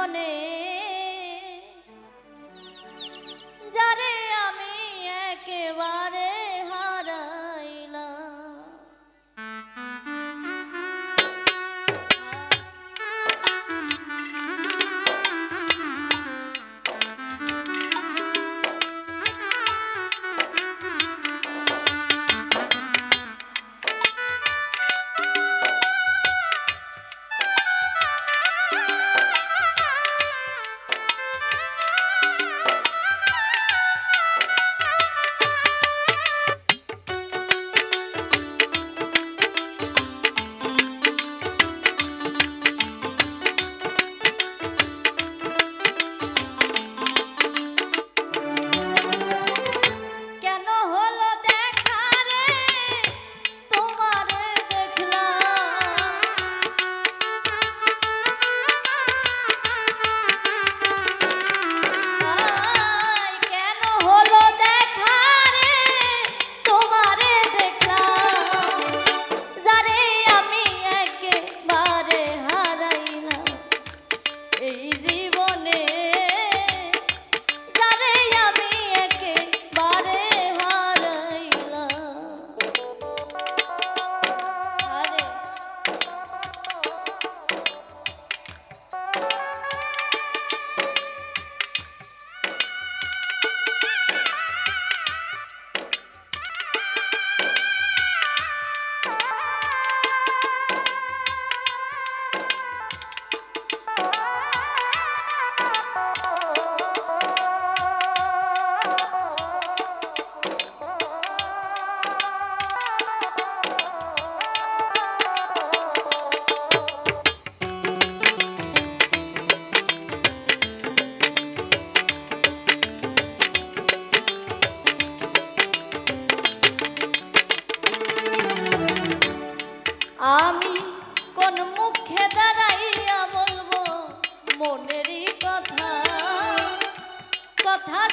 এই জীবনে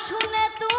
শুনে তুমি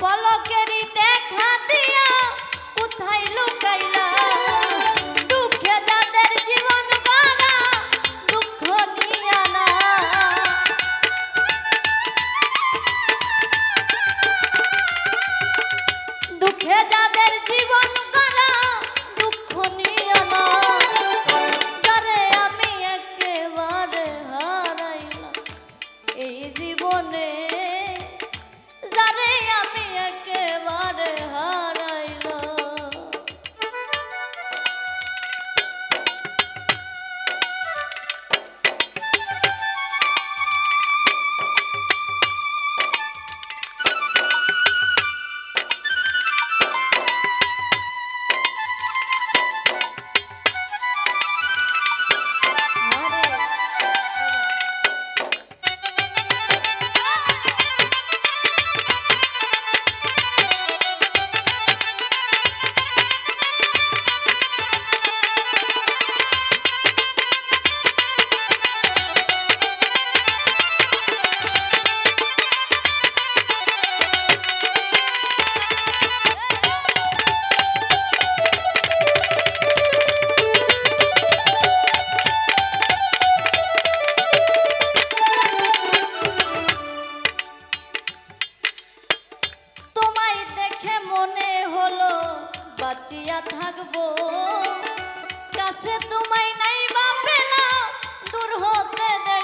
পলকেরই বাঁচিয়া থাকব। কাছে তোমায় নাই বা পেলাম দূর হতে দেখব